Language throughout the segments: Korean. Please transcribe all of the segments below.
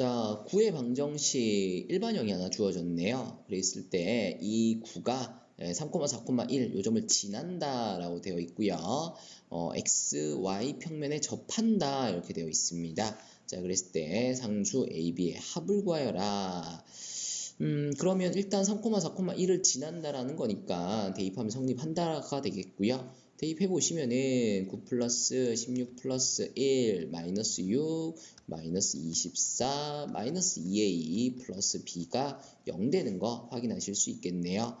자, 구의 방정식 일반형이 하나 주어졌네요. 그랬을 때이 구가 3,4,1 요점을 지난다라고 되어 있고요. 어, x, y 평면에 접한다 이렇게 되어 있습니다. 자, 그랬을 때 상수 a, b의 합을 구하여라. 음, 그러면 일단 3,4,1을 지난다라는 거니까 대입하면 성립한다가 되겠고요. 대입해 보시면은 9 플러스 16 플러스 1 마이너스 6 마이너스 24 마이너스 2a 플러스 b가 0 되는 거 확인하실 수 있겠네요.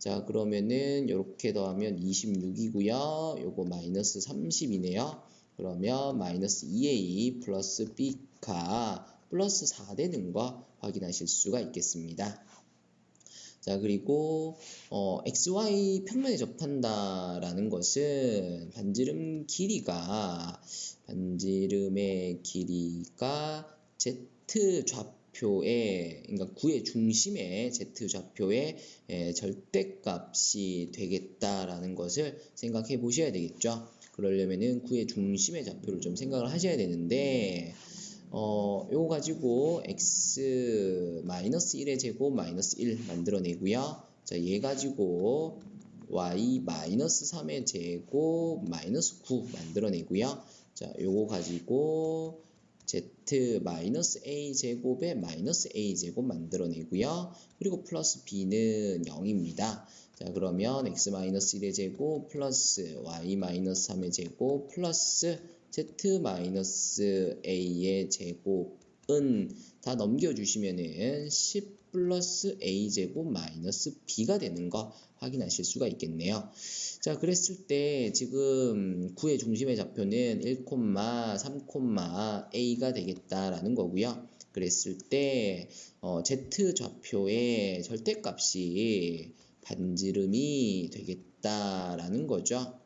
자 그러면은 이렇게 더하면 26이고요. 요거 마이너스 30이네요. 그러면 마이너스 2a 플러스 b가 플러스 4 되는 거 확인하실 수가 있겠습니다. 자 그리고 어, xy 평면에 접한다라는 것은 반지름 길이가 반지름의 길이가 z 좌표의 그러니까 구의 중심의 z 좌표의 에, 절대값이 되겠다라는 것을 생각해 보셔야 되겠죠. 그러려면은 구의 중심의 좌표를 좀 생각을 하셔야 되는데 어, 요거 가지고 x 마이너스 1의 제곱 마이너스 1 만들어내고요. 자, 얘 가지고 y 마이너스 3의 제곱 마이너스 9 만들어내고요. 자, 요거 가지고 z 마이너스 a 제곱에 마이너스 a 제곱 만들어내고요. 그리고 플러스 b는 0입니다. 자, 그러면 x 마이너스 1의 제곱 플러스 y 마이너스 3의 제곱 플러스 z-a의 제곱은 다 넘겨주시면은 10 플러스 a제곱 마이너스 b가 되는 거 확인하실 수가 있겠네요. 자, 그랬을 때 지금 9의 중심의 좌표는 1, 3, a가 되겠다라는 거고요. 그랬을 때 어, z 좌표의 절대값이 반지름이 되겠다라는 거죠.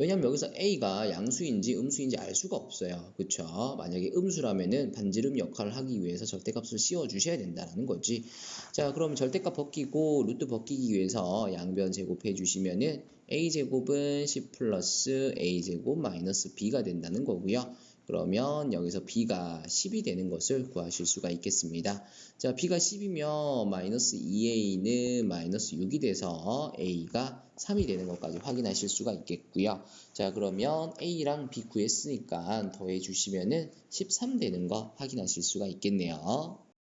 왜냐면 여기서 A가 양수인지 음수인지 알 수가 없어요. 그쵸? 만약에 음수라면은 반지름 역할을 하기 위해서 절대값을 씌워 주셔야 된다는 거지. 자, 그럼 절대값 벗기고 루트 벗기기 위해서 양변 제곱해 주시면은 A제곱은 10 플러스 A제곱 마이너스 B가 된다는 거고요. 그러면 여기서 b가 10이 되는 것을 구하실 수가 있겠습니다. 자, b가 10이면 마이너스 2a는 마이너스 6이 돼서 a가 3이 되는 것까지 확인하실 수가 있겠고요. 자, 그러면 a랑 b 구했으니까 더해 주시면은 13 되는 거 확인하실 수가 있겠네요.